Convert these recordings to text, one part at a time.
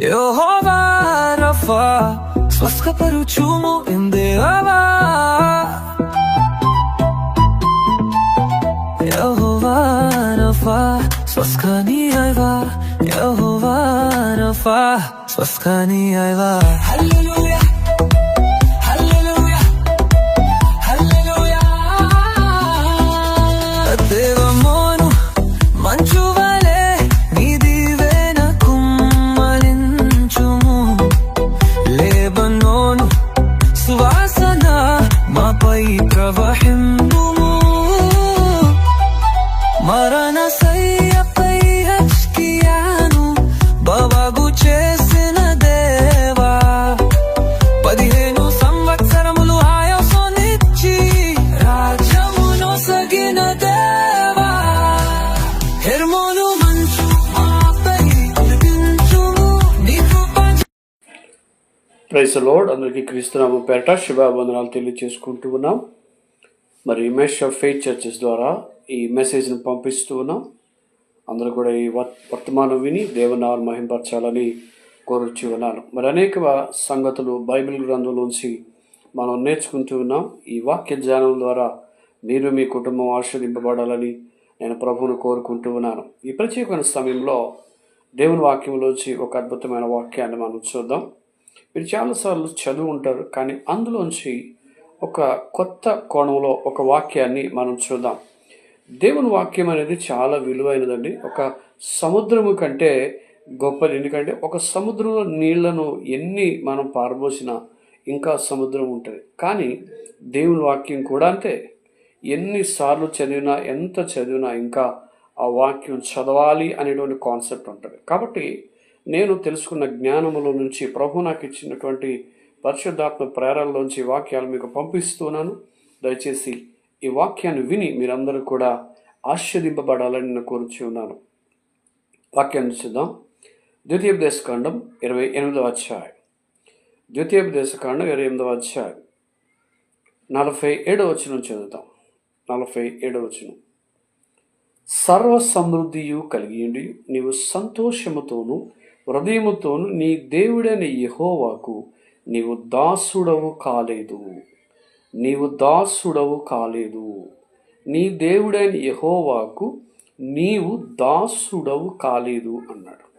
Jehová Rafa, Swaskaparuchumo en Deaba. Jehová Rafa, Swaskani Aiva, Jehová Rafa, Swaskani Aiva. Hallelujah. Praise Lord అందరికీ క్రీస్తునామ పేట శుభాబంధనాలు తెలియజేసుకుంటూ ఉన్నాం. మరి mesh of faith churches ద్వారా ఈ మెసేజ్ని పంపిస్తూ ఉన్నాం. అందరూ కూడా ఈ వర్- వర్తమానం విని దేవునాలు మహింపరచాలని కోరుచు ఉన్నాను. మరి అనేక సంగతులు బైబిల్ గ్రంథంలోంచి మనం నేర్చుకుంటూ ఉన్నాం. ఈ వాక్య ధ్యానం ద్వారా మీరు మీ కుటుంబం ఆస్వాదింపబడాలని నేను ప్రభువును కోరుకుంటూ ఉన్నాను. ఈ ప్రత్యేకమైన సమయంలో దేవుని వాక్యంలోంచి ఒక అద్భుతమైన వాక్యాన్ని మనం చూద్దాం. మీరు చాలాసార్లు చదువు ఉంటారు కానీ అందులోంచి ఒక కొత్త కోణంలో ఒక వాక్యాన్ని మనం చూద్దాం. దేవుని వాక్యం అనేది చాలా విలువైనదండి. ఒక సముద్రము కంటే గొప్పది. ఎందుకంటే ఒక సముద్రంలో నీళ్ళను ఎన్ని మనం పారబోసినా ఇంకా సముద్రం ఉంటుంది. కానీ దేవుని వాక్యం కూడా అంతే. ఎన్నిసార్లు చదివినా ఎంత చదివినా ఇంకా ఆ వాక్యం చదవాలి అనేటువంటి కాన్సెప్ట్ ఉంటుంది. కాబట్టి నేను తెలుసుకున్న జ్ఞానములో నుంచి ప్రభు నాకు ఇచ్చినటువంటి పరిశుద్ధాత్మ ప్రేరణలోంచి వాక్యాలు మీకు పంపిస్తున్నాను. దయచేసి ఈ వాక్యాన్ని విని మీరందరూ కూడా ఆస్వాదింపబడాలని నేను కోరుచు ఉన్నాను. వాక్యాన్ని చూద్దాం. ద్వితీయోపదేశ కాండం ఇరవై ఎనిమిదవ అధ్యాయం. ద్వితీయోపదేశ కాండం ఇరవై ఎనిమిదవ అధ్యాయం. నలభై ఏడవ వచనం చదువుతాం. నలభై ఏడవ వచనం. సర్వ సమృద్ధియు కలిగియుండి నీవు సంతోషముతోను హృదయముతోను నీ దేవుడైన యహోవాకు నీవు దాసుడవు కాలేదు. నీవు దాసుడవు కాలేదు. నీ దేవుడైన యహోవాకు నీవు దాసుడవు కాలేదు అన్నాడు.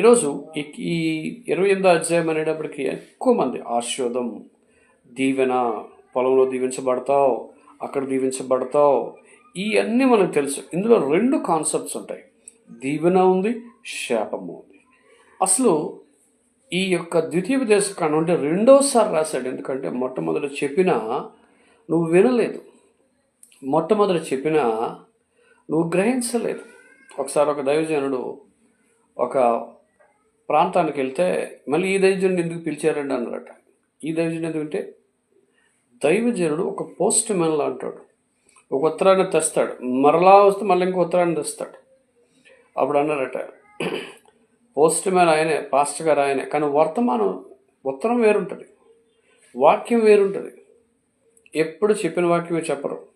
ఈరోజు ఈ- ఇరవై ఎనిమిదో అధ్యాయం అనేటప్పటికి ఎక్కువ మంది ఆశోదం దీవెన పొలంలో దీవించబడతావు అక్కడ దీవించబడతావు ఇవన్నీ మనకు తెలుసు. ఇందులో రెండు కాన్సెప్ట్స్ ఉంటాయి. దీవెన ఉంది శాపము ఉంది. అసలు ఈ యొక్క ద్వితీయ దేశ కాండం అంటే రెండోసారి రాశాడు. ఎందుకంటే మొట్టమొదటి చెప్పినా నువ్వు వినలేదు. మొట్టమొదటి చెప్పినా నువ్వు గ్రహించలేదు. ఒకసారి ఒక దైవజనుడు ఒక ప్రాంతానికి వెళ్తే మళ్ళీ ఈ దైవజనుడు ఎందుకు పిలిచారండి అన్నారట. ఈ దైవజనుడు ఎందుకంటే దైవజనుడు ఒక పోస్ట్ మ్యాన్ అంటాడు. ఒక ఉత్తరాన్ని తెస్తాడు. మరలా వస్తే మళ్ళీ ఇంకో ఉత్తరాన్ని తెస్తాడు. అప్పుడు అన్నారట పోస్ట్ మ్యాన్ ఆయనే పాస్టర్ గారు ఆయనే. కానీ వర్తమానం ఉత్తరం వేరుంటుంది. వాక్యం వేరుంటుంది. ఎప్పుడు చెప్పిన వాక్యమే చెప్పరు.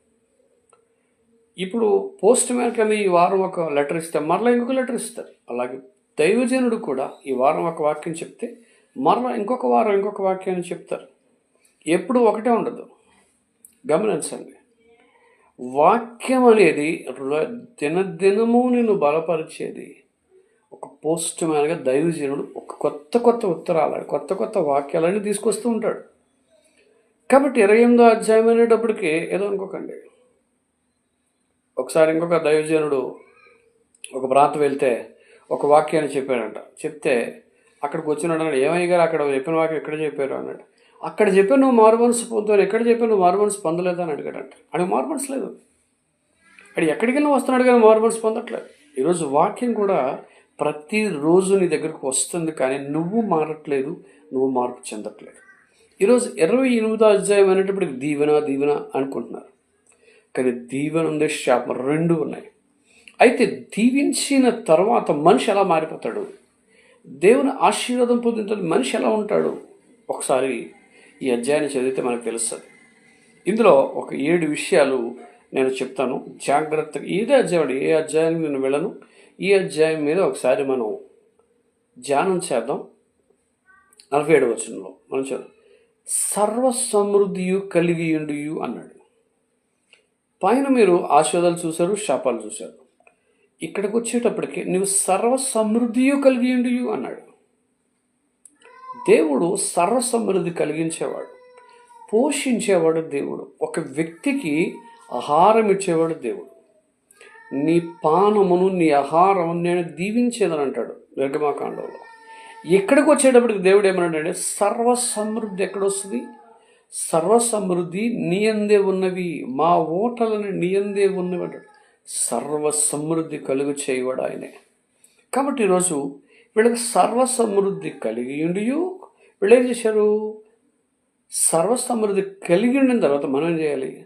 ఇప్పుడు పోస్ట్ మ్యాన్ కన్నా ఈ వారం ఒక లెటర్ ఇస్తే మరలా ఇంకొక లెటర్ ఇస్తారు. అలాగే దైవజనుడు కూడా ఈ వారం ఒక వాక్యం చెప్తే మరలా ఇంకొక వారం ఇంకొక వాక్యాన్ని చెప్తారు. ఎప్పుడు ఒకటే ఉండదు. గమనించండి. వాక్యం అనేది దినదినము నిన్ను బలపరిచేది. ఒక పోస్ట్ మ్యాన్గా దైవజనుడు ఒక కొత్త కొత్త ఉత్తరాలని కొత్త కొత్త వాక్యాలన్నీ తీసుకొస్తూ ఉంటాడు. కాబట్టి ఇరవై ఎనిమిదో అధ్యాయం అనేటప్పటికి ఏదో అనుకోకండి. ఒకసారి ఇంకొక దైవజనుడు ఒక ప్రాంతం వెళ్తే ఒక వాక్యాన్ని చెప్పాడంట. చెప్తే అక్కడికి వచ్చినాడు అన్నాడు ఏమయ్య గారు అక్కడ చెప్పిన వాక్యం ఎక్కడ చెప్పారు? అన్నాడు. అక్కడ చెప్పి నువ్వు మార్మన్స్ పొందుతావు ఎక్కడ చెప్పి నువ్వు మార్మన్స్ పొందలేదు? అని అడిగాడంట. అడిగి మార్మన్స్ లేదు. అడి ఎక్కడికి వెళ్ళి వస్తున్నాడు కానీ మార్మన్స్ పొందట్లేదు. ఈరోజు వాక్యం కూడా ప్రతిరోజు నీ దగ్గరకు వస్తుంది కానీ నువ్వు మారట్లేదు నువ్వు మార్పు చెందట్లేదు. ఈరోజు ఇరవై ఎనిమిదో అధ్యాయం అనేటప్పటికి దీవెన దీవెన అనుకుంటున్నారు. కానీ దీవెన ఉంది శాపం రెండు ఉన్నాయి. అయితే దీవించిన తర్వాత మనిషి ఎలా మారిపోతాడు? దేవుని ఆశీర్వాదం పొందిన తర్వాత మనిషి ఎలా ఉంటాడు? ఒకసారి ఈ అధ్యాయాన్ని చదివితే మనకు తెలుస్తుంది. ఇందులో ఒక ఏడు విషయాలు నేను చెప్తాను. జాగ్రత్తగా ఏదే అధ్యాయం ఏ అధ్యాయానికి నేను వెళ్ళను ఈ అధ్యాయం మీద ఒకసారి మనం ధ్యానం చేద్దాం. నలభై ఏడు వచనంలో మనం చూద్దాం సర్వ సమృద్ధియు కలిగి ఉండియు అన్నాడు. పైన మీరు ఆశీర్వాదాలు చూశారు శాపాలు చూశారు. ఇక్కడికి వచ్చేటప్పటికి నువ్వు సర్వ సమృద్ధియు కలిగి ఉండియు అన్నాడు. దేవుడు సర్వ సమృద్ధి కలిగించేవాడు. పోషించేవాడు దేవుడు. ఒక వ్యక్తికి ఆహారం ఇచ్చేవాడు దేవుడు. నీ పానమును నీ ఆహారం నేను దీవించేదని అంటాడు నిర్గమాకాండంలో. ఇక్కడికి వచ్చేటప్పటికి దేవుడు ఏమన్నాడంటే సర్వ సమృద్ధి ఎక్కడొస్తుంది? సర్వ సమృద్ధి నీయందే ఉన్నవి మా ఓటలను నీయందే ఉన్నవి అంటాడు. సర్వ సమృద్ధి కలుగు చేయవాడు ఆయనే. కాబట్టి ఈరోజు వీళ్ళకి సర్వ సమృద్ధి కలిగి ఉండి వీళ్ళు ఏం చేశారు? సర్వ సమృద్ధి కలిగి ఉండిన తర్వాత మనం ఏం చేయాలి?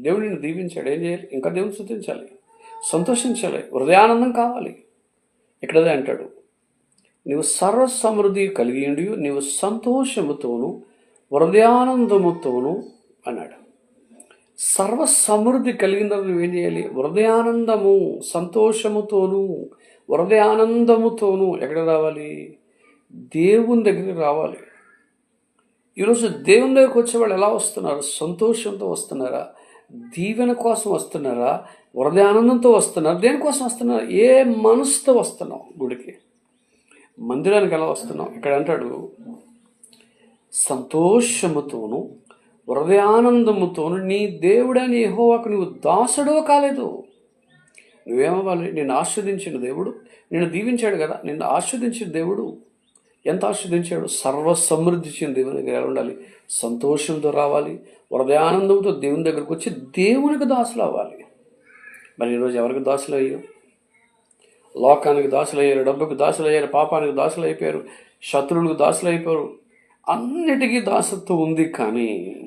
దేవుడిని దీవించాడు ఏం చేయాలి? ఇంకా దేవుని శుద్ధించాలి సంతోషించాలి. హృదయానందం కావాలి. ఇక్కడదే అంటాడు. నీవు సర్వ సమృద్ధి కలిగి ఉండి నీవు సంతోషముతోను హృదయానందముతోను అన్నాడు. సర్వ సమృద్ధి కలిగిన తర్వాత నువ్వేం చేయాలి? హృదయానందము సంతోషముతోను హృదయానందముతోను ఎక్కడ రావాలి? దేవుని దగ్గరికి రావాలి. ఈరోజు దేవుని దగ్గరకు వచ్చే వాళ్ళు ఎలా వస్తున్నారు? సంతోషంతో వస్తున్నారా? దీవెన కోసం వస్తున్నారా? హృదయానందంతో వస్తున్నారు. దేనికోసం వస్తున్నారు? ఏ మనసుతో వస్తున్నావు గుడికి? మందిరానికి ఎలా వస్తున్నావు? ఇక్కడ అంటాడు సంతోషముతోను హృదయానందముతోను నీ దేవుడని యెహోవాకు నువ్వు దాసుడో కాలేదు. నువ్వేమవ్వాలి? నిన్ను ఆస్వాదించిన దేవుడు నిన్ను దీవించాడు కదా? నిన్ను ఆస్వాదించిన దేవుడు. ఎంత ఆస్వాదించాడు సర్వ సమృద్ధి ఇచ్చిన దేవుని దగ్గర ఎలా ఉండాలి? సంతోషంతో రావాలి. హృదయానందంతో దేవుని దగ్గరకు వచ్చి దేవునికి దాసులు అవ్వాలి. మరి ఈరోజు ఎవరికి దాసులు అయ్యావు లోకానికి దాసులు అయ్యారు డబ్బుకు దాసులు అయ్యారు పాపానికి దాసులు అయిపోయారు శత్రువులకు దాసులు అయిపోయారు. అన్నిటికీ దాసత్వం ఉంది కానీ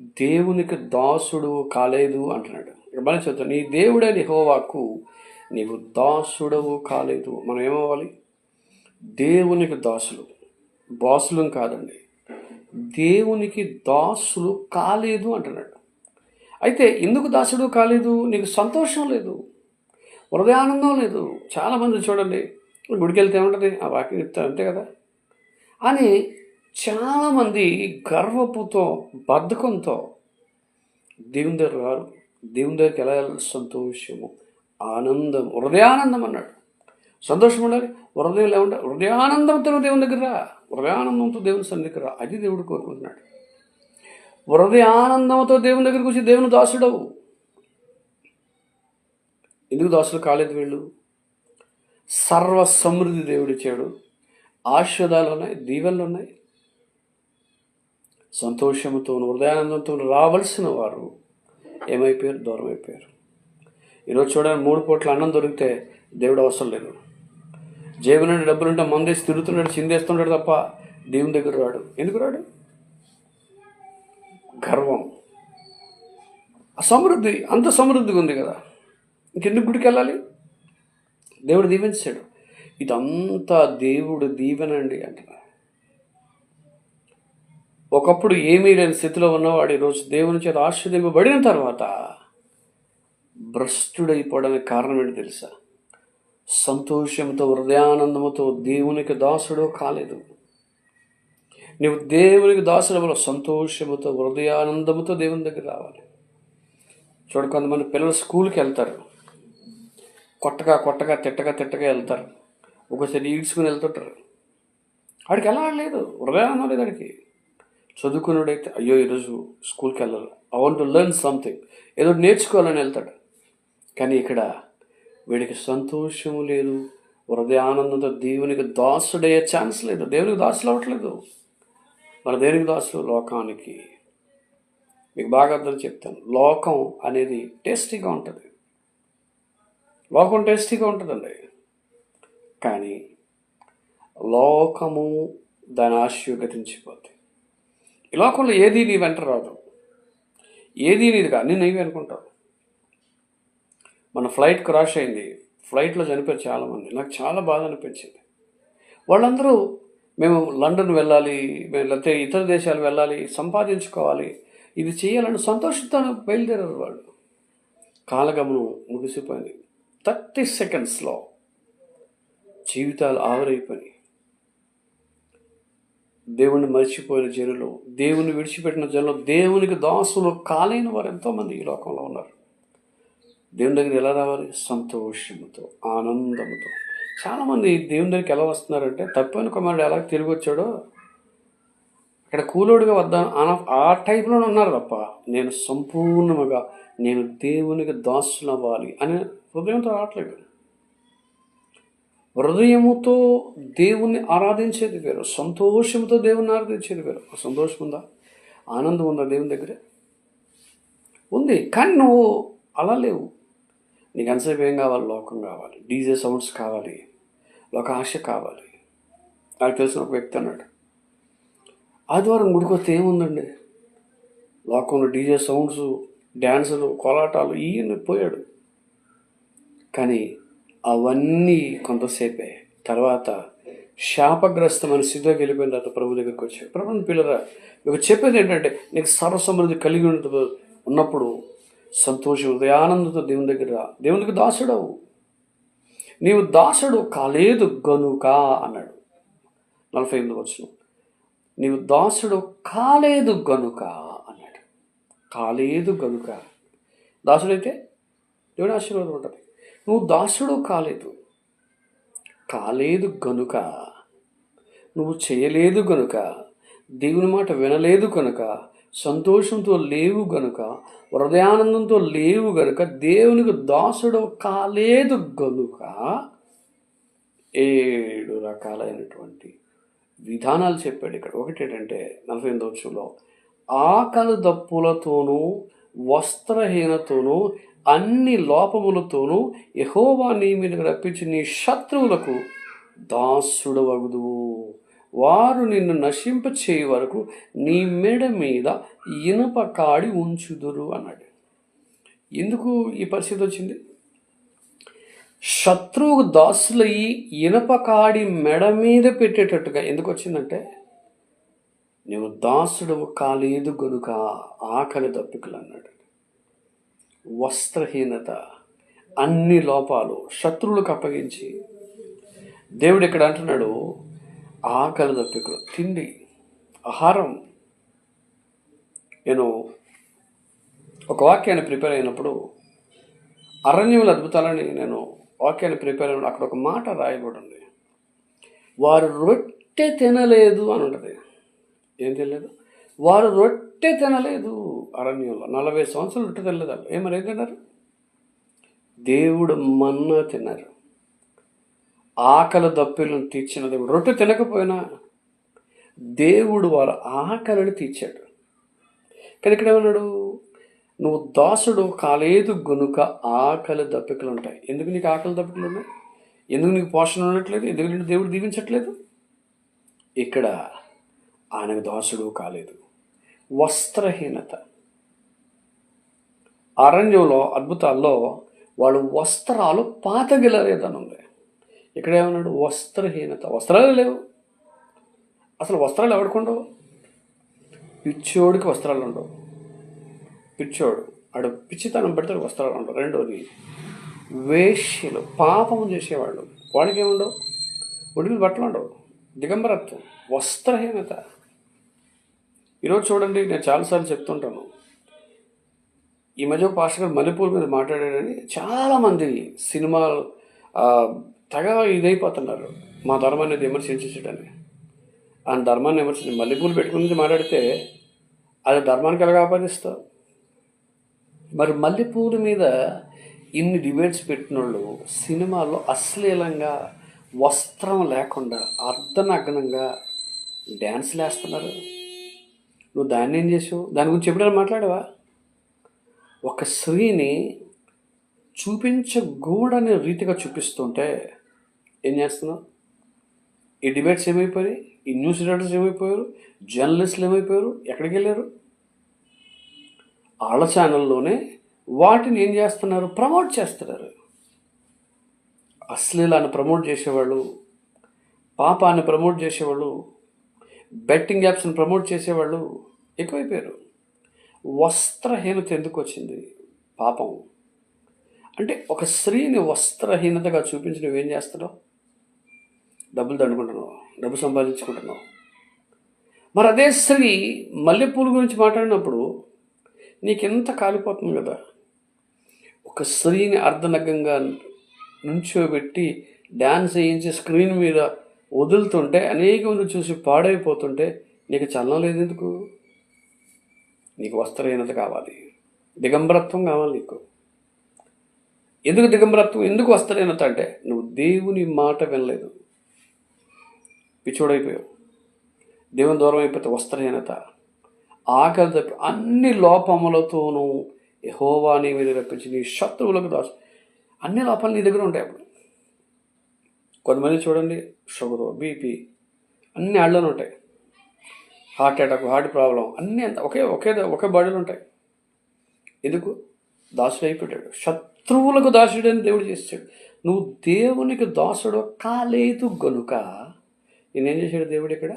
దేవునికి దాసుడు కాలేదు అంటున్నాడు. ఇక్కడ మనం చెప్తాం నీ దేవుడని హోవాకు నీవు దాసుడవు కాలేదు. మనం ఏమవ్వాలి? దేవునికి దాసులు. బాసులం కాదండి. దేవునికి దాసులు కాలేదు అంటున్నాడు. అయితే ఎందుకు దాసుడు కాలేదు? నీకు సంతోషం లేదు. హృదయానందం లేదు. చాలామంది చూడండి గుడికి వెళ్తే ఏముంటుంది? ఆ వాక్యం చెప్తారు అంతే కదా. అని చాలామంది గర్వపుతో బద్ధకంతో దేవుని దగ్గర రారు. దేవుని దగ్గరికి ఎలా వెళ్ళాలి? సంతోషము ఆనందం హృదయానందం అన్నాడు. సంతోషం ఉండాలి? హృదయం లేకుండా హృదయానందంతో దేవుని దగ్గర రా. హృదయానందంతో దేవుని సన్నిధికి రా. అది దేవుడు కోరుకుంటున్నాడు. హృదయానందంతో దేవుని దగ్గరికి వచ్చి దేవుని దాసుడవు. ఎందుకు దాసులు కాలేదు వీళ్ళు? సర్వ సమృద్ధి దేవుడిచ్చాడు ఆశీర్వాదాలు ఉన్నాయి దీవెనలు ఉన్నాయి సంతోషంతో హృదయానందంతో రావాల్సిన వారు ఏమైపోయారు? దూరం అయిపోయారు ఈరోజు చూడండి మూడు పూట్ల అన్నం దొరికితే దేవుడు అవసరం లేదు. జేబు నుండి డబ్బులుంటే మందేసి తిరుగుతున్నాడు చిందేస్తున్నాడు తప్ప దేవుని దగ్గర రాడు. ఎందుకు రాడు? గర్వం. సమృద్ధి అంత సమృద్ధిగా ఉంది కదా. ఇంకెందుకు గుడికి వెళ్ళాలి? దేవుడు దీవించాడు. ఇదంతా దేవుడు దీవెనండి అంటున్నారు. ఒకప్పుడు ఏమీ లేని స్థితిలో ఉన్నవాడు ఈరోజు దేవుని చేత ఆశ్రదింపబడిన తర్వాత భ్రష్టుడైపోవడానికి కారణం ఏంటి తెలుసా? సంతోషంతో హృదయానందముతో దేవునికి దాసుడు కాలేదు. నువ్వు దేవునికి దాసుడు సంతోషముతో హృదయానందముతో దేవుని దగ్గర రావాలి. చూడ కొంతమంది పిల్లలు స్కూల్కి వెళ్తారు. కొట్టగా కొట్టగా తిట్టగా తిట్టగా వెళ్తారు. ఒకసారి ఈడ్చుకుని వెళ్తుంటారు. వాడికి ఎలా లేదు. హృదయానందం లేదు వాడికి చదువుకున్నాడైతే అయ్యో ఈరోజు స్కూల్కి వెళ్ళాలి. I want to learn something ఏదో నేర్చుకోవాలని వెళ్తాడు. కానీ ఇక్కడ వీడికి సంతోషము లేదు. హృదయానందంతో దేవునికి దాసుడయ్యే ఛాన్స్ లేదు. దేవునికి దాసులు అవ్వట్లేదు. మరి దేవునికి దాసులు లోకానికి. మీకు బాగా అర్థం చెప్తాను. లోకం అనేది టేస్టీగా ఉంటుంది. లోకం టేస్టీగా ఉంటుందండి. కానీ లోకము దాని ఆశ ఈ లోకంలో ఏది నీ వెంట రాదు. ఏది నీది కాదు. నేను నీవే అనుకుంటావు? మన ఫ్లైట్ క్రాష్ అయింది. ఫ్లైట్లో చనిపోయారు చాలామంది. నాకు చాలా బాధ అనిపించింది. వాళ్ళందరూ మేము లండన్ వెళ్ళాలి మేము లేకపోతే ఇతర దేశాలు వెళ్ళాలి సంపాదించుకోవాలి ఇది చేయాలని సంతోషంతో బయలుదేరారు వాళ్ళు. కాలగమనం ముగిసిపోయింది. థర్టీ సెకండ్స్లో జీవితాలు ఆవరైపోయి దేవుణ్ణి మర్చిపోయిన జనులు దేవుని విడిచిపెట్టిన జనులు దేవునికి దాసులు కాలైన వారు ఎంతోమంది ఈ లోకంలో ఉన్నారు. దేవుని దగ్గర ఎలా రావాలి? సంతోషంతో ఆనందంతో చాలామంది దేవుని దగ్గరికి ఎలా వస్తున్నారంటే తప్పని కుమారుడు ఎలా తిరిగి వచ్చాడో ఇక్కడ కూలోడుగా వద్దాం ఆ టైప్లోనే ఉన్నారు తప్ప నేను సంపూర్ణముగా నేను దేవునికి దాసులవ్వాలి అనే హృదయంతో రావట్లేదు. హృదయముతో దేవుణ్ణి ఆరాధించేది వేరు సంతోషంతో దేవుణ్ణి ఆరాధించేది వేరు. సంతోషం ఉందా? ఆనందం ఉందా దేవుని దగ్గర? ఉంది. కానీ నువ్వు అలా లేవు. నీకు ఎంతసేపు ఏం కావాలి? లోకం కావాలి. డీజే సౌండ్స్ కావాలి. ఒక ఆశ కావాలి. నాకు తెలిసిన ఒక వ్యక్తి అన్నాడు. ఆదివారం గుడికొస్తే ఏముందండి? లోకంలో డీజే సౌండ్స్ డ్యాన్సులు కోలాటాలు ఈయన పోయాడు. కానీ అవన్నీ కొంతసేపే. తర్వాత శాపగ్రస్తమైన స్థితిలోకి వెళ్ళిపోయిన తర్వాత ప్రభు దగ్గరికి వచ్చాడు. ప్రభుని పిల్లరా మీకు చెప్పేది ఏంటంటే నీకు సర్వసమృద్ధి కలిగి ఉన్నప్పుడు సంతోషి ఉదయానందతో దేవుని దగ్గర రా. దేవునికి దాసుడవు. నీవు దాసుడు కాలేదు గనుక అన్నాడు. నలభై ఎనిమిది వచ్చిన నీవు దాసుడు కాలేదు గనుక అన్నాడు. కాలేదు గనుక. దాసుడైతే దేవుని ఆశీర్వాదం ఉంటుంది. నువ్వు దాసుడు కాలేదు. కాలేదు గనుక. నువ్వు చేయలేదు గనుక. దేవుని మాట వినలేదు కనుక సంతోషంతో లేవు గనుక హృదయానందంతో లేవు గనుక దేవునికి దాసుడు కాలేదు గనుక ఏడు రకాలైనటువంటి విధానాలు చెప్పాడు ఇక్కడ. ఒకటి ఏంటంటే నలభై ఎనిమిది వచ్చులో ఆకలి దప్పులతోనూ వస్త్రహీనతోనూ అన్ని లోపములతోనూ యహోవా నీ మీద రప్పించి నీ శత్రువులకు దాసుడవగుదువు. వారు నిన్ను నశింప చేయ వరకు నీ మెడ మీద ఇనుప కాడి ఉంచుదురు అన్నాడు. ఎందుకు ఈ పరిస్థితి వచ్చింది? శత్రువు దాసులయ్యి ఇనప కాడి మెడ మీద పెట్టేటట్టుగా ఎందుకు వచ్చిందంటే నువ్వు దాసుడు కాలేదు గనుక ఆకలి దప్పికలు అన్నాడు వస్త్రహీనత అన్ని లోపాలు శత్రువులకు అప్పగించి దేవుడు ఇక్కడ అంటున్నాడు ఆకలి దప్పికలు తిండి ఆహారం. నేను ఒక వాక్యాన్ని ప్రిపేర్ అయినప్పుడు అరణ్యముల అద్భుతాలని నేను వాక్యాన్ని ప్రిపేర్ అయినప్పుడు అక్కడ ఒక మాట రాయబడి ఉంది వారు రొట్టె తినలేదు అని ఉంటుంది. ఏం తెలియదు వారు రొట్టె తినలేదు అరణ్యంలో. నలభై సంవత్సరాలు రొట్టె తినలేదు ఏమని తిన్నారు? దేవుడు మన్నా తిన్నారు. ఆకలి దప్పిలను తీర్చిన దేవుడు. రొట్టె తినకపోయినా దేవుడు వారి ఆకలిని తీర్చాడు. కానీ ఇక్కడ ఏమన్నాడు? నువ్వు దాసుడు కాలేదు గనుక ఆకలి దప్పికలు ఉంటాయి. ఎందుకు నీకు ఆకలి దప్పికలు ఉన్నాయి? ఎందుకు నీకు పోషణ ఉండట్లేదు? ఎందుకు నేను దేవుడు దీవించట్లేదు? ఇక్కడ ఆయనకు దాసుడు కాలేదు. వస్త్రహీనత. అరణ్యంలో అద్భుతాల్లో వాళ్ళు వస్త్రాలు పాతగిలలేదని ఉంది ఇక్కడ ఏమన్నాడు వస్త్రహీనత. వస్త్రాలు లేవు. అసలు వస్త్రాలు ఎవడుకుండవు పిచ్చోడికి వస్త్రాలు ఉండవు. పిచ్చోడు. ఆడు పిచ్చితనం పెడితే వస్త్రాలు ఉండవు. రెండోది వేష్యలు. పాపం చేసేవాళ్ళు. వాడికి ఏముండవు ఒడికి బట్టలు ఉండవు. దిగంబరత్వం. వస్త్రహీనత. ఈరోజు చూడండి నేను చాలాసార్లు చెప్తుంటాను. ఈ మధ్య పాస్టర్ గారు మల్లెపూల మీద మాట్లాడాడని చాలామంది సినిమాలు తెగ ఇదైపోతున్నారు. మా ధర్మాన్ని విమర్శించేసాడని ఆ ధర్మాన్ని విమర్శించి మల్లెపూలు పెట్టుకుని మాట్లాడితే అది ధర్మానికి ఎలాగ ఆపాదిస్తావు? మరి మల్లెపూలు మీద ఇన్ని డిబేట్స్ పెట్టినోళ్ళు సినిమాలో అశ్లీలంగా వస్త్రం లేకుండా అర్ధనగ్నంగా డ్యాన్స్లు వేస్తున్నారు నువ్వు దాన్ని ఏం చేసావు? దాని గురించి ఎప్పుడైనా మాట్లాడావా? ఒక స్త్రీని చూపించకూడని రీతిగా చూపిస్తుంటే ఏం చేస్తున్నావు? ఈ డిబేట్స్ ఏమైపోయాయి? ఈ న్యూస్ రీడర్స్ ఏమైపోయారు? జర్నలిస్టులు ఏమైపోయారు? ఎక్కడికి వెళ్ళారు? వాళ్ళ ఛానల్లోనే వాటిని ఏం చేస్తున్నారు? ప్రమోట్ చేస్తున్నారు. అశ్లీలాన్ని ప్రమోట్ చేసేవాళ్ళు పాపాన్ని ప్రమోట్ చేసేవాళ్ళు బెట్టింగ్ యాప్స్ని ప్రమోట్ చేసేవాళ్ళు ఎక్కువైపోయారు. వస్త్రహీనత ఎందుకు వచ్చింది? పాపం. అంటే ఒక స్త్రీని వస్త్రహీనతగా చూపించడం ఏం చేస్తున్నావు? డబ్బులు దండుకుంటున్నావు డబ్బు సంపాదించుకుంటున్నావు. మరి అదే స్త్రీ మల్లెపూల గురించి మాట్లాడినప్పుడు నీకెంత కాలిపోతుంది కదా? ఒక స్త్రీని అర్ధనగ్నంగా నుంచోబెట్టి డ్యాన్స్ వేయించి స్క్రీన్ మీద వదులుతుంటే అనేక మంది చూసి పాడైపోతుంటే నీకు చలనం లేదు ఎందుకు నీకు వస్త్రహీనత కావాలి. దిగంబరత్వం కావాలి నీకు. ఎందుకు దిగంబరత్వం? ఎందుకు వస్త్రహీనత అంటే నువ్వు దేవుని మాట వినలేదు. పిచ్చోడైపోయావు. దేవుని దూరం అయిపోతే వస్త్రహీనత. ఆకలి తప్పి అన్ని లోపములతోనూ యహోవాని మీద రప్పించి నీ శత్రువులకు దాచు. అన్ని లోపాలు నీ దగ్గర ఉంటాయి అప్పుడు. కొంతమంది చూడండి షుగరు బీపీ అన్ని ఆళ్ళలోనే ఉంటాయి. హార్ట్ అటాక్ హార్ట్ ప్రాబ్లం అన్నీ అంత ఒకే ఒకే ఒకే బాడీలు ఉంటాయి. ఎందుకు? దాసుడు అయిపోయాడు. శత్రువులకు దాసుడు అని దేవుడు చేస్తాడు నువ్వు దేవునికి దాసుడు కాలేదు గనుక నేను ఏం చేశాడు దేవుడు ఇక్కడ?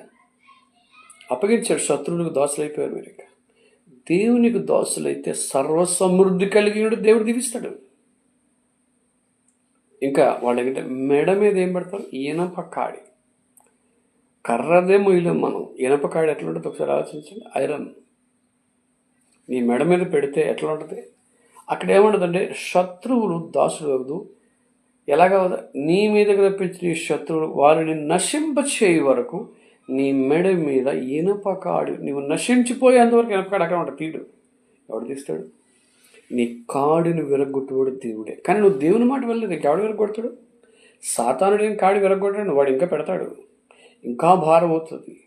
అప్పగించాడు. శత్రువులకు దాసులు అయిపోయారు మీరు ఇక దేవునికి దోసలైతే సర్వ సమృద్ధి కలిగినడు దేవుడు దీవిస్తాడు. ఇంకా వాళ్ళకి మెడ మీద ఏం పెడతారు? ఇనప కాడి. కర్రదే మొయ్యలేం మనం. ఇనప కాడి ఎట్లా ఉంటుంది ఒకసారి ఆలోచించండి. ఐరన్. నీ మెడ మీద పెడితే ఎట్లా ఉంటుంది? అక్కడ ఏముంటుందంటే శత్రువులు దాసులు ఎలాగ నీ మీదకి రప్పించిన ఈ శత్రువులు వారిని నశింపచేయ వరకు నీ మెడ మీద ఇనప కాడు. నువ్వు నశించిపోయేంతవరకు ఇనపకాడు అక్కడ ఉంటాడు. తీడు ఎవడు తీస్తాడు? నీ కాడిని విరగొట్టుకోడు దేవుడే. కానీ నువ్వు దేవుని మాట వెళ్ళలేదు ఇంకెవడు విరగొడతాడు సాతానుడు ఏం కాడి విరగొట్టాడు వాడు ఇంకా పెడతాడు. ఇంకా భారం అవుతుంది.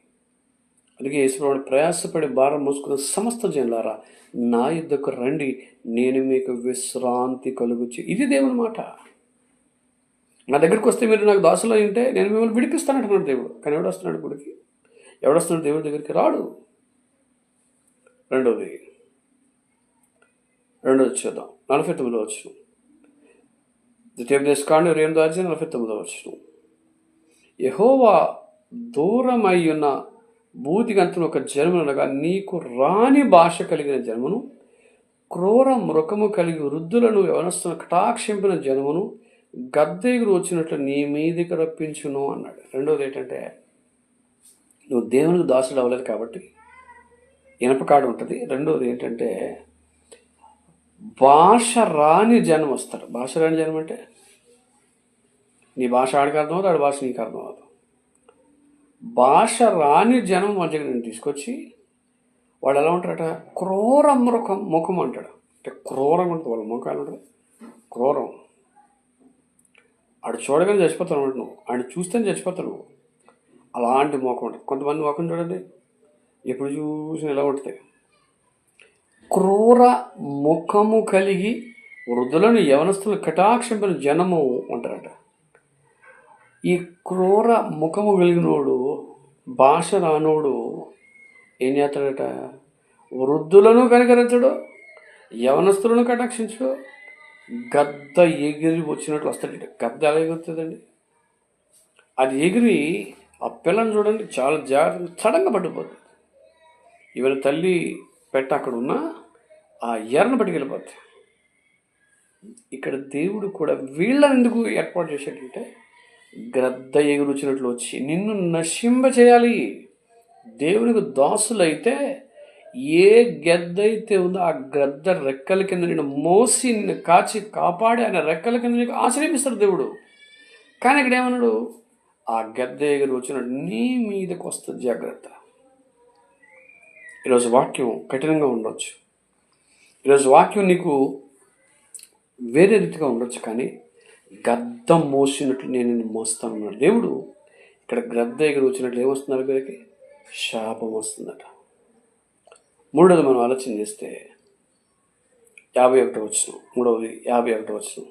అందుకే యేసుప్రభుడు ప్రయాసపడి భారం మోసుకున్న సమస్త జనులారా నా యుద్ధకు రండి. నేను మీకు విశ్రాంతి కలుగుచ్చు ఇది దేవుని మాట. నా దగ్గరికి వస్తే మీరు నాకు దాసులో ఉంటే నేను మిమ్మల్ని విడిపిస్తానంటున్నాడు దేవుడు. కానీ ఎవడొస్తున్నాడు గుడికి? ఎవడొస్తున్నాడు దేవుడి దగ్గరికి? రాడు. రెండవది రెండోది చూద్దాం. నలభై తొమ్మిదో వచ్చిన ద్వితీయం దేశకాండ ఇరవై ఎనిమిదో అధ్యాయం నలభై తొమ్మిదో వచ్చిన యహోవా దూరమయ్యున్న బూదిగంతును ఒక జన్మనగా నీకు రాని భాష కలిగిన జన్మను క్రూర మృకము కలిగి వృద్ధులను యవనస్తున్న కటాక్షింపిన జన్మను గద్దె ఎగురు వచ్చినట్లు నీ మీదికి రప్పించును అన్నాడు. రెండోది ఏంటంటే నువ్వు దేవునికి దాసుడు అవ్వలేదు కాబట్టి ఇనపకాడు ఉంటుంది. రెండోది ఏంటంటే భాష రాని జనం వస్తారు. భాష రాని జనం అంటే నీ భాష ఆడికి అర్థం అవుతుంది ఆడి భాష నీకు అర్థం అవుతుంది. భాష రాని జనం మధ్యకి నేను తీసుకొచ్చి వాళ్ళు ఎలా ఉంటారట? క్రూర ముఖం ముఖం అంటాడు. అంటే క్రూరంగా ఉంటుంది వాళ్ళ ముఖం ఎలా ఉంటుంది క్రూరం. ఆడు చూడగానే చచ్చిపోతాను అన్నమాట నువ్వు. ఆయన చూస్తేనే చచ్చిపోతాను నువ్వు. అలాంటి మోకం ఉంటుంది. కొంతమంది మోకం చూడండి ఎప్పుడు చూసిన ఎలా ఉంటుంది. క్రూర ముఖము కలిగి వృద్ధులను యవనస్తులు కటాక్షింపిన జనము అంటారట ఈ క్రూర ముఖము కలిగినోడు భాష రానోడు ఏం చేస్తాడట? వృద్ధులను కనికరించడు యవనస్తులను కటాక్షించడు గద్ద ఎగిరి వచ్చినట్లు వస్తాడండి. గద్ద ఎలా ఎగురుతుందండి? అది ఎగిరి ఆ పిల్లని చూడండి చాలా జాగ్రత్త సడన్గా పడిపోతుంది. ఈవెన తల్లి పెట్ట అక్కడ ఉన్న ఆ ఎర్రను పట్టుకెళ్ళిపోతుంది. ఇక్కడ దేవుడు కూడా వీళ్ళని ఎందుకు ఏర్పాటు చేశాడంటే గ్రద్ద ఎగురుచినట్లు వచ్చి నిన్ను నశింప చేయాలి దేవునికి దాసులైతే ఏ గద్ద అయితే ఉందో ఆ గద్ద రెక్కల కింద నేను మోసి నిన్ను కాచి కాపాడి ఆయన రెక్కల కింద నీకు ఆశ్రయిస్తాడు దేవుడు. కానీ ఇక్కడ ఏమన్నాడు? ఆ గద్ద ఎగురు వచ్చినాడు నీ మీదకి వస్తుంది జాగ్రత్త. ఈరోజు వాక్యం కఠినంగా ఉండొచ్చు. ఈరోజు వాక్యం నీకు వేరే రీతిగా ఉండొచ్చు కానీ గద్దం మోసినట్లు నేను నిన్ను మోస్తాను దేవుడు. ఇక్కడ గ్రద్ద ఎగురు వచ్చినట్లు ఏమొస్తున్నారు వీరికి శాపం వస్తుందట. మూడోది మనం ఆలోచన చేస్తే యాభై ఒకటో వచ్చిన మూడవది యాభై ఒకటో వచ్చిన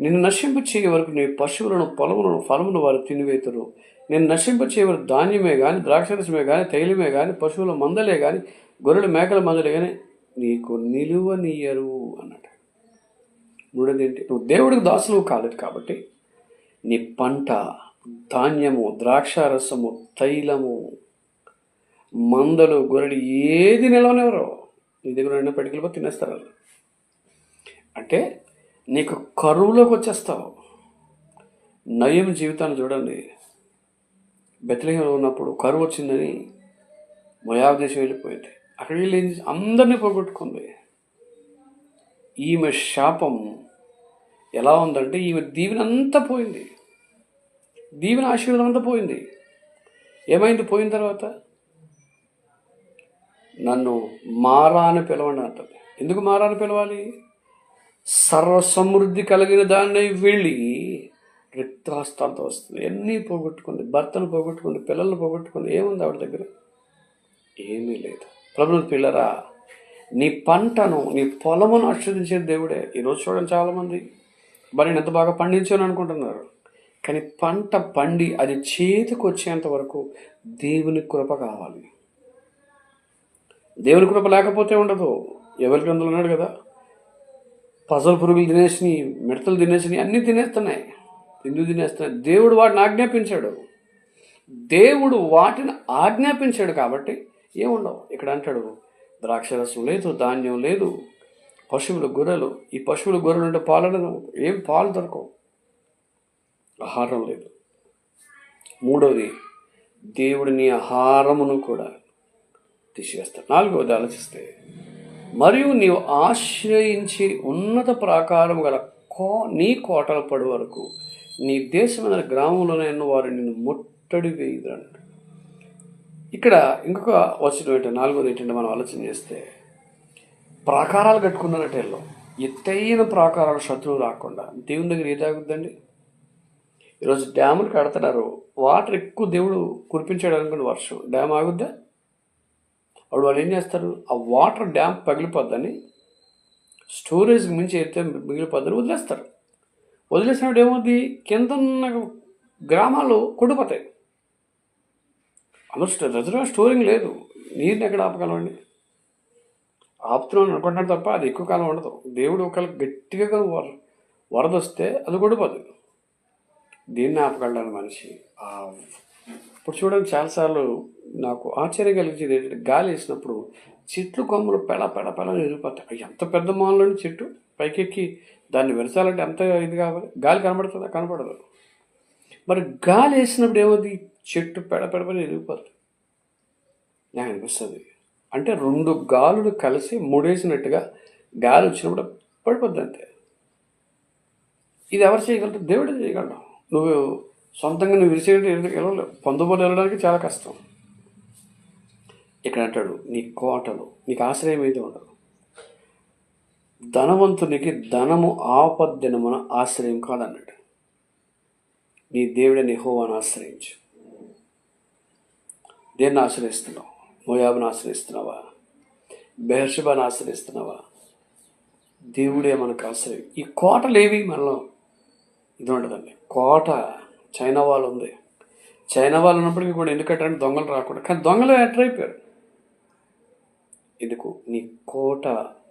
నిన్ను నశింప చేయ వరకు నీ పశువులను పొలములను ఫలమును వారు తినివేతురు. నేను నశింప చేయవరు ధాన్యమే కానీ ద్రాక్షరసమే కానీ తైలమే కానీ పశువుల మందలే కానీ గొర్రెల మేకల మందలే కానీ నీకు నిలువనీయరు అన్నాడు మూడోది ఏంటి? నువ్వు దేవుడికి దాసులు కాలేదు కాబట్టి నీ పంట ధాన్యము ద్రాక్షారసము తైలము మందలు గొర్రెలు ఏది నిలవనివ్వరు. నీ దగ్గర రెండు పట్టుకెళ్ళిపో తినేస్తారు. అంటే నీకు కరువులోకి వచ్చేస్తావు. నయం జీవితాన్ని చూడండి. బెత్లహేంలో ఉన్నప్పుడు కరువు వచ్చిందని మొయాబ్ దేశం వెళ్ళిపోయింది. అక్కడికి వెళ్ళి అందరినీ పోగొట్టుకుంది. ఈమె శాపం ఎలా ఉందంటే ఈమె దీవెన అంతా పోయింది. దీవెన ఆశీర్వాదం అంతా పోయింది. ఏమైంది? పోయిన తర్వాత నన్ను మారా అని పిలవండి అంటుంది. ఎందుకు మారా అని పిలవాలి? సర్వ సమృద్ధి కలిగిన దాన్ని వెళ్ళి రిక్తాస్తాలతో వస్తుంది. ఎన్ని పోగొట్టుకుంది. భర్తను పోగొట్టుకుంది. పిల్లల్ని పోగొట్టుకుంది. ఏముంది ఆవిడ దగ్గర? ఏమీ లేదు. ప్రభుత్వ పిల్లరా నీ పంటను నీ పొలమును ఆశ్రదించే దేవుడే. ఈరోజు చూడండి చాలామంది. మరి నేను ఎంత బాగా పండించాను అనుకుంటున్నారు. కానీ పంట పండి అది చేతికి వచ్చేంత వరకు దేవుని కృప కావాలి. దేవుని కృప లేకపోతే ఉండదు. ఎవరికి అందులో ఉన్నాడు కదా? పసలు పురుగులు తినేసినాయి మిడతలు తినేసినాయి అన్నీ తినేస్తున్నాయి. ఎందుకు తినేస్తున్నాయి. దేవుడు వాటిని ఆజ్ఞాపించాడు. దేవుడు వాటిని ఆజ్ఞాపించాడు కాబట్టి ఏముండవు ఇక్కడ అంటాడు ద్రాక్షరసం లేదు ధాన్యం లేదు పశువులు గొర్రెలు ఈ పశువులు గొర్రెలు అంటే పాలన ఏం పాలు దొరకవు. ఆహారం లేదు. మూడవది దేవుడిని ఆహారమును కూడా తీసివేస్తాడు నాలుగవది ఆలోచిస్తే మరియు నీవు ఆశ్రయించి ఉన్నత ప్రాకారం గల కో నీ కోటల పడి వరకు నీ దేశమైన గ్రామంలోనైనా వారు నిన్ను ముట్టడి వేయుదరంట ఇక్కడ ఇంకొక వచనం ఏంటంటే నాలుగోది ఏంటంటే మనం ఆలోచన చేస్తే ప్రాకారాలు కట్టుకున్నారట వీళ్ళు ఎత్తైన ప్రాకారాలు శత్రువు రాకుండా. దేవుని దగ్గర ఏ తాగుద్దండి ఈరోజు డ్యాములు కడుతున్నారు. వాటర్ ఎక్కువ దేవుడు కురిపించాడు అనుకోండి వర్షం. డ్యామ్ ఆగుద్దా? అప్పుడు వాళ్ళు ఏం చేస్తారు? ఆ వాటర్ డ్యామ్ పగిలిపోద్దని స్టోరేజ్కి మించి అయితే మిగిలిపోద్దని వదిలేస్తారు. వదిలేసినప్పుడు ఏమవుద్ది? కింద ఉన్న గ్రామాలు కొడిపోతాయి అందులో రిజర్వ్ స్టోరింగ్ లేదు. నీరుని ఎక్కడ ఆపగలవండి ఆపుతున్నాను అనుకుంటాను తప్ప అది ఎక్కువ కాలం ఉండదు. దేవుడు ఒకవేళ గట్టిగా వర వరద వస్తే అది కొడిపోతుంది దీన్ని ఆపగలడానికి మనిషి? ఆ ఇప్పుడు చూడండి చాలాసార్లు నాకు ఆశ్చర్యం కలిగించేది ఏంటంటే గాలి వేసినప్పుడు చెట్లు కొమ్మలు పెడ పెడ పెడ ఎరిగిపోతాయి అవి ఎంత పెద్ద మాలండి చెట్టు. పైకెక్కి దాన్ని విరచాలంటే ఎంత ఇది కావాలి? గాలి కనబడుతుందా? కనపడదు మరి గాలి వేసినప్పుడు ఏమవుతుంది చెట్టు పెడ పెడ పెడ నాకు అనిపిస్తుంది. అంటే రెండు గాలులు కలిసి ముడేసినట్టుగా గాలి వచ్చినప్పుడు పడిపోద్ది అంతే. ఇది ఎవరు చేయగలరు? దేవుడే చేయగలడు. నువ్వు సొంతంగా నువ్వు విరిచేయడం వెళ్ళలేవు పొందబోలు వెళ్ళడానికి చాలా కష్టం. ఇక్కడ అంటాడు నీ కోటలు నీకు ఆశ్రయం అయితే ఉండదు. ధనవంతునికి ధనము ఆపద్దినమున ఆశ్రయం కాదన్నాడు. నీ దేవుడిని హోవాను ఆశ్రయించు. దేన్ని ఆశ్రయిస్తున్నావు? మోయాబును ఆశ్రయిస్తున్నావా? బెహర్షబాను ఆశ్రయిస్తున్నావా? దేవుడే మనకు ఆశ్రయం. ఈ కోటలు ఏవి మనలో? ఇది ఉండదండి. కోట చైనా వాళ్ళు ఉంది. చైనా వాళ్ళు ఉన్నప్పటికీ కూడా ఎందుకంటే దొంగలు రాకుండా కానీ దొంగలు ఎంటర్ అయిపోయారు. ఎందుకు? నీ కోట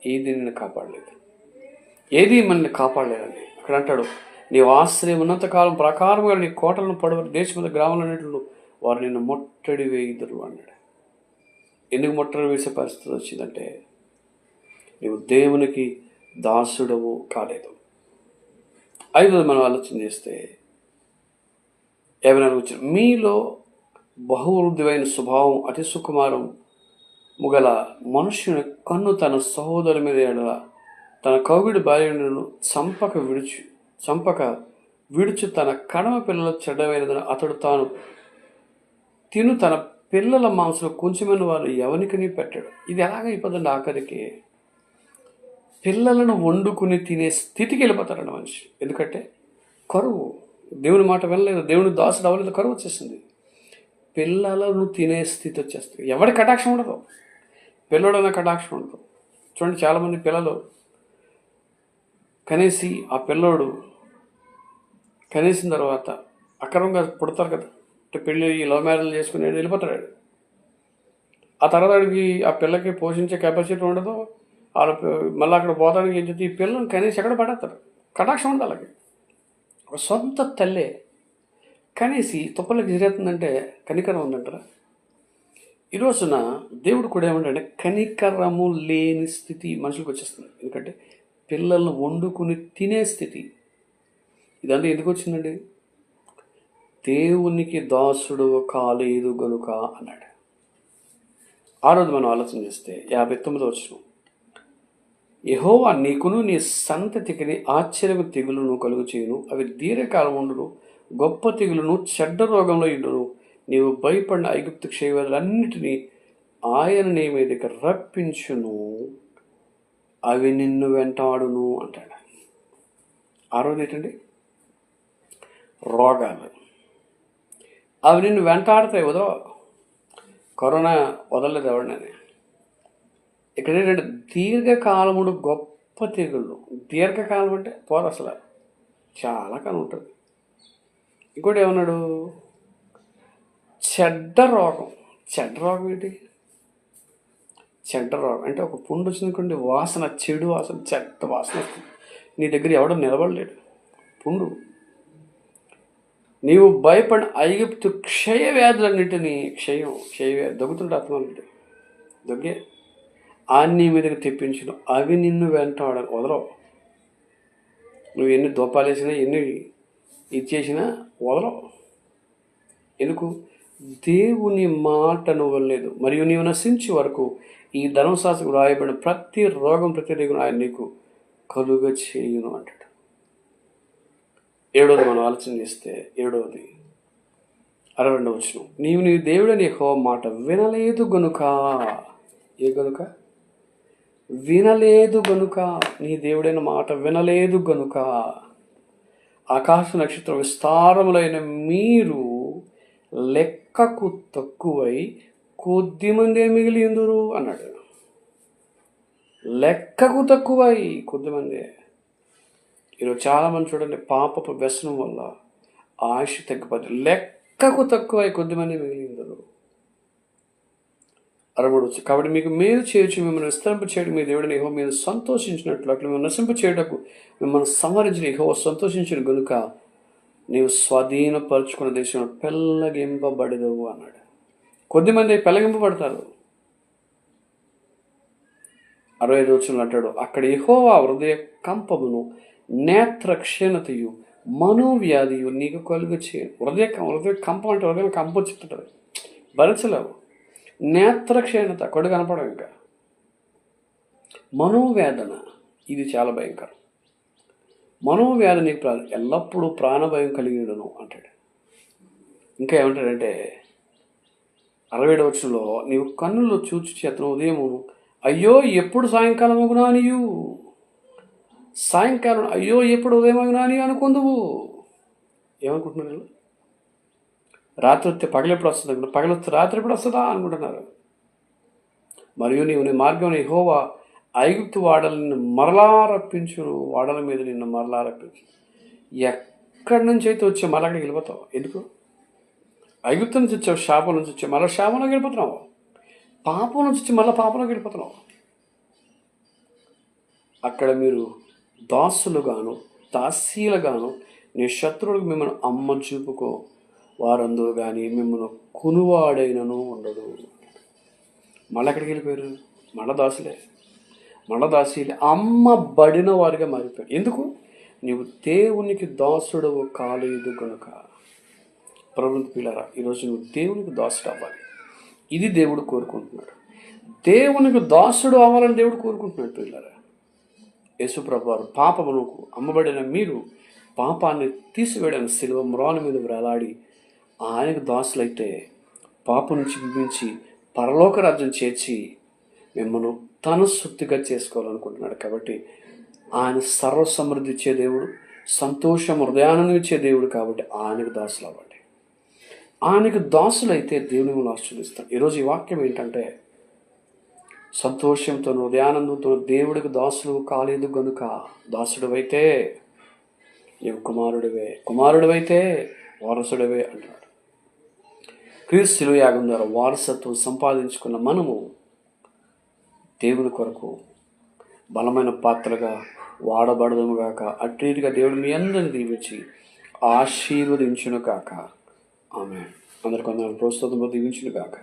ఏది నిన్ను కాపాడలేదు? ఏది మనల్ని కాపాడలేదండి అక్కడ అంటాడు నీవు ఆశ్రయం ఉన్నంతకాలం ప్రకారంగా నీ కోటలను పడవ దేశం గ్రామాలన్నింటిలో వారు నిన్ను ముట్టడి వేయుదురు అన్నాడు. ఎందుకు ముట్టడి వేసే పరిస్థితి వచ్చిందంటే నీవు దేవునికి దాసుడవు కాలేదు. ఐదోది మనం ఆలోచన చేస్తే ఏమైనా వచ్చిన మీలో బహువృద్ధిమైన స్వభావం అతి సుకుమారం ముగల మనుష్యుని కన్ను తన సహోదరు మీద ఎడల తన కౌగిడి భార్యను చంపక విడుచు చంపక విడుచు తన కడమ పిల్లల చెడ్డమైనదని అతడు తాను తిను తన పిల్లల మాంసం కొంచెమైన వారు ఎవరికని పెట్టాడు. ఇది ఎలాగైపోతుంది ఆఖరికి? పిల్లలను వండుకుని తినే స్థితికి వెళ్ళిపోతారండి మనిషి. ఎందుకంటే కరువు. దేవుని మాట వినలేదు దేవుని దాసుడు అవ్వలేదు కరువు వచ్చేసింది. పిల్లలను తినే స్థితి వచ్చేస్తుంది. ఎవరి కటాక్షం ఉండదు. పిల్లడన్న కటాక్షం ఉండదు. చూడండి చాలామంది పిల్లలు కనేసి ఆ పిల్లోడు కనేసిన తర్వాత అక్రమంగా పుడతారు కదా. అంటే పెళ్ళి లవ్ మ్యారేజ్ చేసుకుని వెళ్ళిపోతాడు ఆ తర్వాత వాడికి ఆ పిల్లకి పోషించే కెపాసిటీ ఉండదు. వాళ్ళ మళ్ళీ అక్కడ పోతానికి ఏం చెప్తే ఈ పిల్లల్ని కనీసం ఎక్కడ పడేస్తారు? కటాక్షం ఉండదు అలాగే సొంత తల్లే. కనేసి తుప్పలకి జరిగిందంటే కనికరం ఉందంటారా? ఈ రోజున దేవుడు కూడా ఏమంటే కనికరము లేని స్థితి మనుషులకు వచ్చేస్తుంది. ఎందుకంటే పిల్లల్ని వండుకుని తినే స్థితి. ఇదంతా ఎందుకు వచ్చిందండి? దేవునికి దాసుడు కాలేదు గనుక అన్నాడు. ఆ రోజు మనం ఆలోచన చేస్తే యాభై తొమ్మిది వచ్చినాం యహోవా నీకును నీ సంతతికిని ఆశ్చర్యపు తెగులును కలుగు చేయును అవి దీర్ఘకాలం ఉండును గొప్ప తెగులును చెడ్డ రోగంలో ఇండును. నీవు భయపడిన ఐగుప్తు క్షయవాదులన్నిటినీ ఆయన నీ మీదకి రప్పించును. అవి నిన్ను వెంటాడును అంటాడు. ఆరోజు ఏంటండి? రోగాలు. అవి నిన్ను వెంటాడతాయి ఉదో కరోనా వదలలేదు ఎవరినని. ఇక్కడ ఏంటంటే దీర్ఘకాలముడు గొప్ప తెగుళ్ళు. దీర్ఘకాలం అంటే పోదు అసలు. చాలా కాలం ఉంటుంది. ఇంకోటి ఏమన్నాడు? చెడ్డ రోగం. చెడ్డ రోగం ఏంటి? చెడ్డ రోగం. అంటే ఒక పుండు వచ్చినటువంటి వాసన చెడు వాసన చెడ్డ వాసన వస్తుంది. నీ దగ్గర ఎవడో నిలబడలేడు. పుండు. నీవు భయపడిన ఐగుప్తు క్షయ వ్యాధులన్నింటినీ క్షయం క్షయ వ్యాధి దగ్గుతుంటే ఆత్మలు. దగ్గే. ఆ మీదకి తెప్పించిన. అవి నిన్ను వెంటాడ వదలవు. నువ్వు ఎన్ని దూపాలు వేసినా ఎన్ని ఇచ్చేసినా వదలవు. ఎందుకు? దేవుని మాట నువ్వలేదు మరియు నీవు నశించే వరకు ఈ ధర్మశాస్త్రకు రాయబడిన ప్రతి రోగం ప్రతి రేగును ఆయన నీకు కలుగ చేయును అంటాడు. ఏడవది మనం ఆలోచన చేస్తే ఏడవది అరవై వచ్చిన నీవు నీ దేవుడని హో మాట వినలేదు గనుక. ఏ గనుక? వినలేదు గనుక నీ దేవుడైన మాట వినలేదు గనుక ఆకాశ నక్షత్ర విస్తారములైన మీరు లెక్కకు తక్కువై కొద్ది మందే మిగిలి ఎందురు అన్నాడు. లెక్కకు తక్కువై కొద్దిమందే ఈరోజు చాలామంది చూడండి పాపపు వ్యసనం వల్ల ఆయుష్ తగ్గిపోతుంది. లెక్కకు తక్కువై కొద్దిమంది మిగిలింది అరవడవచ్చు కాబట్టి మీకు మేలు చేయొచ్చు మిమ్మల్ని విస్తరింప చేయడం మీ దేవుడిని ఏహో మీరు సంతోషించినట్లు అట్లా మిమ్మల్ని నశింప చేయటకు మిమ్మల్ని సంహరించిన ఏహో సంతోషించిన గనుక నీవు స్వాధీనపరుచుకున్న దేశంలో పెళ్ళగింపబడదవు అన్నాడు. కొద్దిమంది పెళ్ళగింపబడతారు అరవై ఐదు వచ్చిన అంటాడు అక్కడ ఎహోవా హృదయ కంపమును నేత్ర క్షీణతయు మనోవ్యాధియు నీకు కలుగు చేయను హృదయ హృదయ కంపం అంటే హృదయం కంప చెప్తుంటారు. భరించలేవు. నేత్ర క్షీణత కొడు కనపడవు ఇంకా. మనోవేదన ఇది చాలా భయంకరం. మనోవేదన నీకు ప్రా ఎల్లప్పుడూ ప్రాణభయం కలిగినను అంటాడు. ఇంకా ఏమంటాడంటే అరవై వచ్చంలో నీవు కన్నుల్లో చూచి చేతను ఉదయము అయ్యో ఎప్పుడు సాయంకాలం అగునా నీయు? సాయంకాలం అయ్యో ఎప్పుడు ఉదయం అగునా నీ అనుకుందువు? ఏమనుకుంటున్నారు రాత్రి వస్తే పగలెప్పుడు వస్తుంది అనుకుంటారు. పగలు వస్తే రాత్రి ఎప్పుడు వస్తుందా అనుకుంటున్నారు. మరియు నీవు నీ మార్గం హోవా ఐగుప్తు వాడల నిన్ను మరలా రప్పించును. వాడల మీద నిన్ను మరలా రప్పించు. ఎక్కడి నుంచి అయితే వచ్చే మరలా అక్కడికి వెళ్ళిపోతావు? ఎందుకు? ఐగుప్తు నుంచి వచ్చావు శాపం నుంచి వచ్చావు మళ్ళీ శాపంలోకి వెళ్ళిపోతున్నావు. పాపం నుంచి వచ్చి మళ్ళీ పాపంలోకి వెళ్ళిపోతున్నావు. అక్కడ మీరు దాసులుగాను దాసీలుగాను నీ శత్రువులకు మిమ్మల్ని అమ్మ చూపుకో. వారందరూ కానీ మిమ్మల్ని కునువాడైనను ఉండడు మళ్ళీ ఎక్కడికి వెళ్ళిపోయారు మళ్ళా దాసులే మళ్ళా దాసీలే అమ్మబడిన వారిగా మారిపోయారు. ఎందుకు? నీవు దేవునికి దాసుడవు కాలేదు కనుక ప్రభుత్వ పిల్లరా ఈరోజు నువ్వు దేవునికి దాసుడు అవ్వాలి. ఇది దేవుడు కోరుకుంటున్నాడు. దేవునికి దాసుడు అవ్వాలని దేవుడు కోరుకుంటున్నాడు పిల్లరా. యేసుప్రభు వారు పాపమునకు అమ్మబడిన మీరు పాపాన్ని తీసివేయడానికి సిలువ మ్రాను మీద వేలాడి ఆయనకు దాసులైతే పాపం నుంచి విధించి పరలోక రాజ్యం చేర్చి మిమ్మల్ని తన సొత్తుగా చేసుకోవాలనుకుంటున్నాడు. కాబట్టి ఆయన సర్వ సమృద్ధి ఇచ్చే దేవుడు సంతోషం హృదయానందం ఇచ్చే దేవుడు కాబట్టి ఆయనకు దాసులు అవ్వండి ఆయనకు దాసులైతే దేవుని మిమ్మల్ని ఆశీర్వదిస్తాడు. ఈరోజు ఈ వాక్యం ఏంటంటే సంతోషంతో హృదయానందంతో దేవుడికి దాసులు కాలేదు గనుక దాసుడివైతే నీవు కుమారుడివే కుమారుడివైతే వారసుడివే అంటున్నాడు క్రీస్తులు యాగం ద్వారా వారసత్వం సంపాదించుకున్న మనము దేవుని కొరకు బలమైన పాత్రగా వాడబడదము గాక అటు రీతిగా దేవుడు మీ అందరిని దీవించి ఆశీర్వదించును కాక ఆమె అందరికొందరు ప్రోత్సాహంతో దీవించును కాక